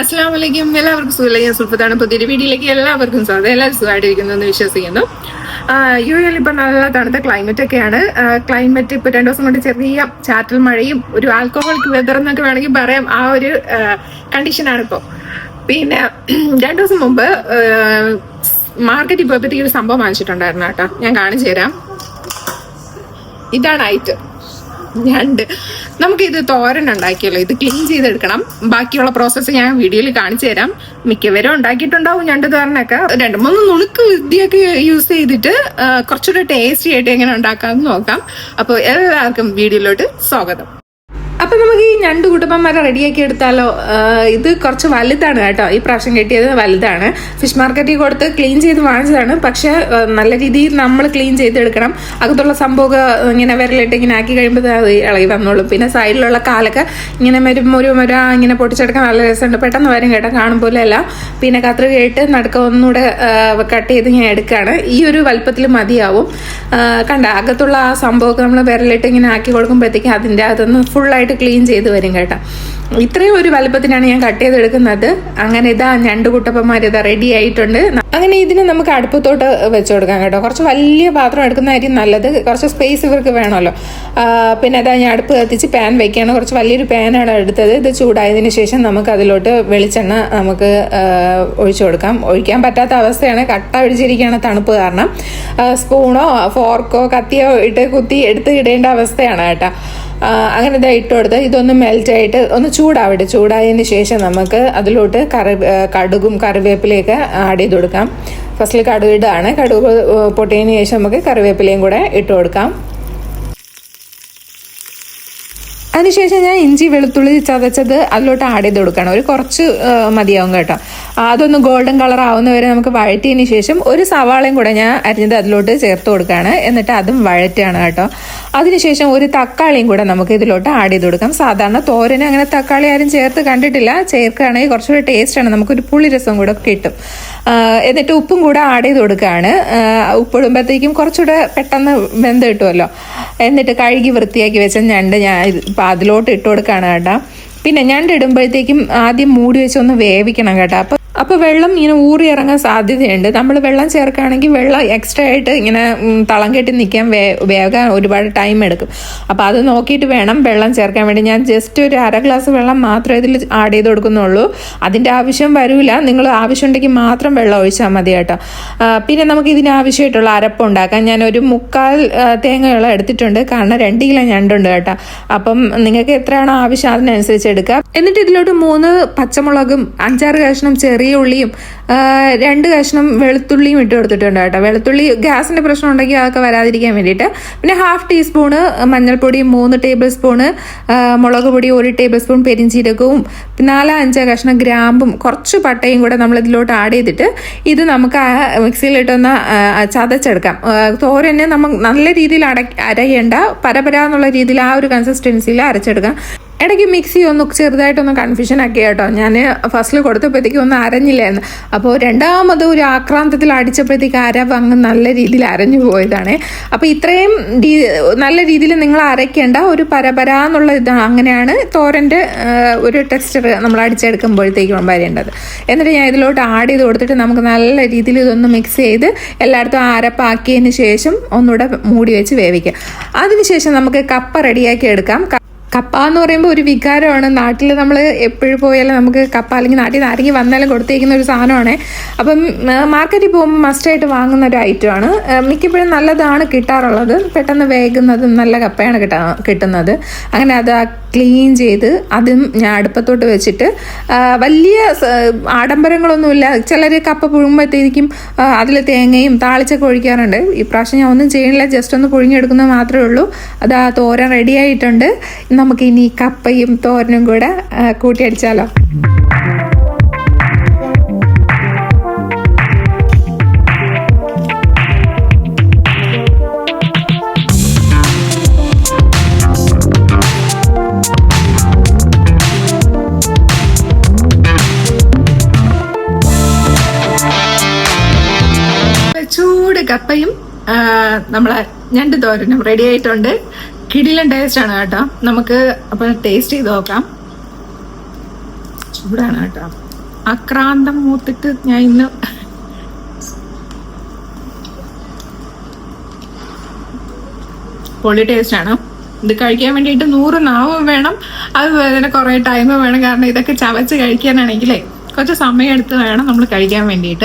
അസ്സാം വലൈക്കും എല്ലാവർക്കും സുഖമില്ല? ഞാൻ സുൽഫത്താണ്. പുതിയൊരു വീഡിയോയിലേക്ക് എല്ലാവർക്കും സ്വാഗതം. എല്ലാവരും സുഖമായിട്ടിരിക്കുന്നു എന്ന് വിശ്വസിക്കുന്നു. യു എൽ ഇപ്പൊ നല്ല തണുത്ത ക്ലൈമറ്റ് ഒക്കെയാണ്. ക്ലൈമറ്റ് ഇപ്പൊ രണ്ടു ദിവസം കൊണ്ട് ചെറിയ ചാറ്റൽ മഴയും ഒരു ആൽക്കഹോളിക് വെതർ എന്നൊക്കെ വേണമെങ്കിൽ പറയാം. ആ ഒരു കണ്ടീഷനാണ് ഇപ്പോൾ പിന്നെ രണ്ടു ദിവസം മുമ്പ് മാർക്കറ്റിൽ പോയപ്പോഴത്തേക്ക് ഒരു സംഭവം വാങ്ങിച്ചിട്ടുണ്ടായിരുന്നു കേട്ടോ. ഞാൻ കാണിച്ചു തരാം. ഇതാണ് ഐറ്റം ഞണ്ട് നമുക്കിത് തോരൻ ഉണ്ടാക്കിയല്ലോ. ഇത് ക്ലീൻ ചെയ്തെടുക്കണം. ബാക്കിയുള്ള പ്രോസസ്സ് ഞാൻ വീഡിയോയിൽ കാണിച്ചു തരാം. മിക്കവരും ഉണ്ടാക്കിയിട്ടുണ്ടാവും രണ്ട് തോരനൊക്കെ. രണ്ട് മൂന്ന് നുണുക്ക് വിദ്യയൊക്കെ യൂസ് ചെയ്തിട്ട് കുറച്ചുകൂടെ ടേസ്റ്റി ആയിട്ട് എങ്ങനെ ഉണ്ടാക്കാമെന്ന് നോക്കാം. അപ്പോൾ എല്ലാവർക്കും വീഡിയോയിലോട്ട് സ്വാഗതം. അപ്പൊ നമുക്ക് ഈ രണ്ട് കുട്ടപ്പന്മാരെ റെഡിയാക്കി എടുത്താലോ? ഇത് കുറച്ച് വലുതാണ് കേട്ടോ. ഈ പ്രാവശ്യം കിട്ടിയത് വലുതാണ്. ഫിഷ് മാർക്കറ്റിൽ കൊടുത്ത് ക്ലീൻ ചെയ്ത് വാങ്ങിച്ചതാണ്. പക്ഷെ നല്ല രീതിയിൽ നമ്മൾ ക്ലീൻ ചെയ്തെടുക്കണം. അകത്തുള്ള സംഭവമൊക്കെ ഇങ്ങനെ വിരലിട്ട് ഇങ്ങനെ ആക്കി കഴിയുമ്പോൾ ഇളകി വന്നോളും. പിന്നെ സൈഡിലുള്ള കാലൊക്കെ ഇങ്ങനെ മരു മുരു മുര ഇങ്ങനെ പൊട്ടിച്ചെടുക്കാൻ നല്ല രസമുണ്ട്. പെട്ടെന്ന് വരും കേട്ടോ. അല്ല പിന്നെ കത്രികയിട്ട് നടുക്ക ഒന്നുകൂടെ കട്ട് ചെയ്ത് ഞാൻ എടുക്കുകയാണ്. ഈ ഒരു വലുപ്പത്തിൽ മതിയാവും. കണ്ട അകത്തുള്ള ആ സംഭവമൊക്കെ നമ്മൾ വിരലിട്ട് ഇങ്ങനെ ആക്കി കൊടുക്കുമ്പോഴത്തേക്കും അതിന്റെ അകത്തുനിന്ന് ഫുള്ളായിട്ട് ക്ലീൻ ചെയ്ത് വരും കേട്ടോ. ഇത്രയും ഒരു വലുപ്പത്തിനാണ് ഞാൻ കട്ട് ചെയ്തെടുക്കുന്നത് അങ്ങനെ ഇതാ രണ്ട് കുട്ടപ്പന്മാർ ഇതാ റെഡി ആയിട്ടുണ്ട്. അങ്ങനെ ഇതിനെ നമുക്ക് അടുപ്പത്തോട്ട് വെച്ച് കൊടുക്കാം കേട്ടോ. കുറച്ച് വലിയ പാത്രം എടുക്കുന്നതായിരിക്കും നല്ലത്. കുറച്ച് സ്പേസ് ഇവർക്ക് വേണമല്ലോ. പിന്നെ അതാ ഞാൻ അടുപ്പ് കത്തിച്ച് പാൻ വയ്ക്കുകയാണ് കുറച്ച് വലിയൊരു പാനാണ് എടുത്തത്. ഇത് ചൂടായതിനു ശേഷം നമുക്ക് അതിലോട്ട് വെളിച്ചെണ്ണ നമുക്ക് ഒഴിച്ചു കൊടുക്കാം. ഒഴിക്കാൻ പറ്റാത്ത അവസ്ഥയാണ്. കട്ട ഒഴിച്ചിരിക്കുകയാണ് തണുപ്പ് കാരണം. സ്പൂണോ ഫോർക്കോ കത്തിയോ ഇട്ട് കുത്തി എടുത്ത് ഇടേണ്ട അവസ്ഥയാണ് കേട്ടോ. അങ്ങനെ ഇതാ ഇട്ട് കൊടുത്ത് ഇതൊന്ന് മെൽറ്റ് ആയിട്ട് ഒന്ന് ചൂടാവട്ടെ. ചൂടായതിന് ശേഷം നമുക്ക് അതിലോട്ട് കറി കടുകും കറിവേപ്പിലയൊക്കെ ആഡ് ചെയ്ത് കൊടുക്കാം. ഫസ്റ്റിൽ കടുക് ഇടുകയാണ് കടുക് പൊട്ടിയതിന് ശേഷം നമുക്ക് കറിവേപ്പിലയും കൂടെ ഇട്ട് കൊടുക്കാം. അതിനുശേഷം ഞാൻ ഇഞ്ചി വെളുത്തുള്ളി ചതച്ചത് അതിലോട്ട് ആഡ് ചെയ്ത് കൊടുക്കണം. ഒരു കുറച്ച് മതിയാവും കേട്ടോ. അതൊന്ന് ഗോൾഡൻ കളർ ആവുന്നവരെ നമുക്ക് വഴറ്റിയതിന് ശേഷം ഒരു സവാളയും കൂടെ ഞാൻ അരിഞ്ഞത് അതിലോട്ട് ചേർത്ത് കൊടുക്കുകയാണ്. എന്നിട്ട് അതും വഴറ്റുകയാണ് കേട്ടോ. അതിനുശേഷം ഒരു തക്കാളിയും കൂടെ നമുക്ക് ഇതിലോട്ട് ആഡ് ചെയ്ത് കൊടുക്കാം. സാധാരണ തോരന് അങ്ങനെ തക്കാളി ആരും ചേർത്ത് കണ്ടിട്ടില്ല. ചേർക്കുകയാണെങ്കിൽ കുറച്ചുകൂടി ടേസ്റ്റാണ് നമുക്കൊരു പുളി രസം കൂടെ കിട്ടും. എന്നിട്ട് ഉപ്പും കൂടെ ആഡ് ചെയ്ത് കൊടുക്കുകയാണ്. ഉപ്പിടുമ്പോഴത്തേക്കും കുറച്ചുകൂടെ പെട്ടെന്ന് വെന്ത് കിട്ടുമല്ലോ. എന്നിട്ട് കഴുകി വൃത്തിയാക്കി വെച്ച ഞണ്ട് ഞാൻ ഇപ്പം അതിലോട്ട് ഇട്ട് കൊടുക്കുകയാണ് കേട്ടോ. പിന്നെ ഞണ്ട് ഇടുമ്പോഴത്തേക്കും ആദ്യം മൂടി വെച്ച് ഒന്ന് വേവിക്കണം കേട്ടോ. അപ്പം അപ്പോൾ വെള്ളം ഇങ്ങനെ ഊറി ഇറങ്ങാൻ സാധ്യതയുണ്ട്. നമ്മൾ വെള്ളം ചേർക്കുകയാണെങ്കിൽ വെള്ളം എക്സ്ട്രാ ആയിട്ട് ഇങ്ങനെ തളം കെട്ടി നിൽക്കാൻ വേ വേകാൻ ഒരുപാട് ടൈം എടുക്കും. അപ്പോൾ അത് നോക്കിയിട്ട് വേണം വെള്ളം ചേർക്കാൻ വേണ്ടി. ഞാൻ ജസ്റ്റ് ഒരു അര ഗ്ലാസ് വെള്ളം മാത്രമേ ഇതിൽ ആഡ് ചെയ്ത് കൊടുക്കുന്നുള്ളൂ. അതിന്റെ ആവശ്യം വരില്ല നിങ്ങൾ ആവശ്യമുണ്ടെങ്കിൽ മാത്രം വെള്ളം ഒഴിച്ചാൽ മതി കേട്ടോ. പിന്നെ നമുക്ക് ഇതിനാവശ്യമായിട്ടുള്ള അരപ്പ് ഉണ്ടാക്കാൻ ഞാൻ ഒരു മുക്കാൽ തേങ്ങ തേങ്ങയുള്ള എടുത്തിട്ടുണ്ട്. കാരണം രണ്ട് കിലോ ഞണ്ടുണ്ട് കേട്ടോ. അപ്പം നിങ്ങൾക്ക് എത്രയാണോ ആവശ്യം അതിനനുസരിച്ച് എടുക്കുക എന്നിട്ട് ഇതിലോട്ട് മൂന്ന് പച്ചമുളകും അഞ്ചാറ് കഷ്ണം ചെറിയ ഉള്ളിയും രണ്ട് കഷ്ണം വെളുത്തുള്ളിയും ഇട്ട് കൊടുത്തിട്ടുണ്ട് കേട്ടോ. വെളുത്തുള്ളി ഗ്യാസിന്റെ പ്രശ്നം ഉണ്ടെങ്കിൽ അതൊക്കെ വരാതിരിക്കാൻ വേണ്ടിയിട്ട്. പിന്നെ ഹാഫ് ടീസ്പൂണ് മഞ്ഞൾപ്പൊടി മൂന്ന് ടേബിൾ സ്പൂണ് മുളക് പൊടി ഒരു ടേബിൾ സ്പൂൺ പെരിഞ്ചീരകവും നാലോ അഞ്ചോ കഷ്ണം ഗ്രാമ്പും കുറച്ച് പട്ടയും കൂടെ നമ്മൾ ഇതിലോട്ട് ആഡ് ചെയ്തിട്ട് ഇത് നമുക്ക് മിക്സിയിലിട്ടൊന്ന് ചതച്ചെടുക്കാം. തോരനെ നമ്മൾ നല്ല രീതിയിൽ അട അരയേണ്ട പരപരാന്നുള്ള രീതിയിൽ ആ ഒരു കൺസിസ്റ്റൻസിയിൽ അരച്ചെടുക്കാം. ഇടയ്ക്ക് മിക്സി ഒന്ന് ചെറുതായിട്ടൊന്ന് കൺഫ്യൂഷൻ ആക്കി കേട്ടോ. ഞാൻ ഫസ്റ്റിൽ കൊടുത്തപ്പോഴത്തേക്കും ഒന്ന് അരഞ്ഞില്ലായിരുന്നു. അപ്പോൾ രണ്ടാമത് ഒരു ആക്രാന്തത്തിൽ അടിച്ചപ്പോഴത്തേക്ക് അരവ് അങ്ങ് നല്ല രീതിയിൽ അരഞ്ഞു പോയതാണ്. അപ്പോൾ ഇത്രയും നല്ല രീതിയിൽ നിങ്ങൾ അരയ്ക്കേണ്ട ഒരു പരപര എന്നുള്ള ഇത് അങ്ങനെയാണ് തോരന്റെ ഒരു ടെക്സ്ചർ നമ്മൾ അടിച്ചെടുക്കുമ്പോഴത്തേക്കും വരേണ്ടത്. എന്നിട്ട് ഞാൻ ഇതിലോട്ട് ആഡ് ചെയ്ത് കൊടുത്തിട്ട് നമുക്ക് നല്ല രീതിയിൽ ഇതൊന്ന് മിക്സ് ചെയ്ത് എല്ലായിടത്തും അരപ്പാക്കിയതിന് ശേഷം ഒന്നുകൂടെ മൂടി വെച്ച് വേവിക്കാം. അതിനുശേഷം നമുക്ക് കപ്പ റെഡിയാക്കി എടുക്കാം. കപ്പ എന്ന് പറയുമ്പോൾ ഒരു വികാരമാണ്. നാട്ടിൽ നമ്മൾ എപ്പോഴും പോയാലും നമുക്ക് കപ്പ അല്ലെങ്കിൽ നാട്ടിൽ നിന്ന് ആരെങ്കിലും വന്നാലും കൊടുത്തേക്കുന്ന ഒരു സാധനമാണ്. അപ്പം മാർക്കറ്റിൽ പോകുമ്പോൾ മസ്റ്റായിട്ട് വാങ്ങുന്ന ഒരു ഐറ്റമാണ് മിക്കപ്പോഴും നല്ലതാണ് കിട്ടാറുള്ളത്. പെട്ടെന്ന് വേഗുന്നതും നല്ല കപ്പയാണ് കിട്ടാ കിട്ടുന്നത്. അങ്ങനെ അത് ക്ലീൻ ചെയ്ത് അതും ഞാൻ അടുപ്പത്തോട്ട് വെച്ചിട്ട് വലിയ ആഡംബരങ്ങളൊന്നുമില്ല. ചിലർ കപ്പ പുഴുങ്ങുമ്പോഴത്തേക്കും അതിൽ തേങ്ങയും താളിച്ചൊക്കെ ഒഴിക്കാറുണ്ട്. ഇപ്രാവശ്യം ഞാൻ ഒന്നും ചെയ്യണില്ല. ജസ്റ്റ് ഒന്ന് പുഴുങ്ങിയെടുക്കുന്നത് മാത്രമേ ഉള്ളൂ. അത് ആ തോരൻ റെഡി ആയിട്ടുണ്ട്. നമുക്ക് ഇനി കപ്പയും തോരനും കൂടെ കൂട്ടിയടിച്ചാലോ? കപ്പയും നമ്മളെ ഞണ്ട് തോരനും റെഡി ആയിട്ടുണ്ട്. കിടിലൻ ടേസ്റ്റ് ആണ് കേട്ടോ. നമുക്ക് അപ്പൊ ടേസ്റ്റ് ചെയ്ത് നോക്കാം. ചൂടാണ് കേട്ടോ. അക്രാന്തം മൂത്തിട്ട് ഞാൻ ഇന്ന് പൊളി ടേസ്റ്റ് ആണ്. ഇത് കഴിക്കാൻ വേണ്ടിയിട്ട് നൂറ് നാവും വേണം. അതുപോലെ തന്നെ കുറേ ടൈമും വേണം. കാരണം ഇതൊക്കെ ചവച്ച് കഴിക്കാനാണെങ്കിലേ കുറച്ച് സമയം എടുത്ത് വേണം നമ്മൾ കഴിക്കാൻ വേണ്ടിയിട്ട്.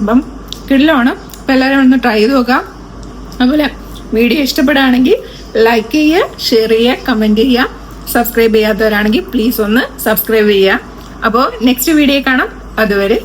അപ്പം കിടിലമാണ്. അപ്പം എല്ലാവരും ഒന്ന് ട്രൈ ചെയ്ത് നോക്കാം. അതുപോലെ വീഡിയോ ഇഷ്ടപ്പെടുകയാണെങ്കിൽ ലൈക്ക് ചെയ്യുക ഷെയർ ചെയ്യുക കമന്റ് ചെയ്യുക. സബ്സ്ക്രൈബ് ചെയ്യാത്തവരാണെങ്കിൽ പ്ലീസ് ഒന്ന് സബ്സ്ക്രൈബ് ചെയ്യുക. അപ്പോൾ നെക്സ്റ്റ് വീഡിയോ കാണാം. അതുവരെ!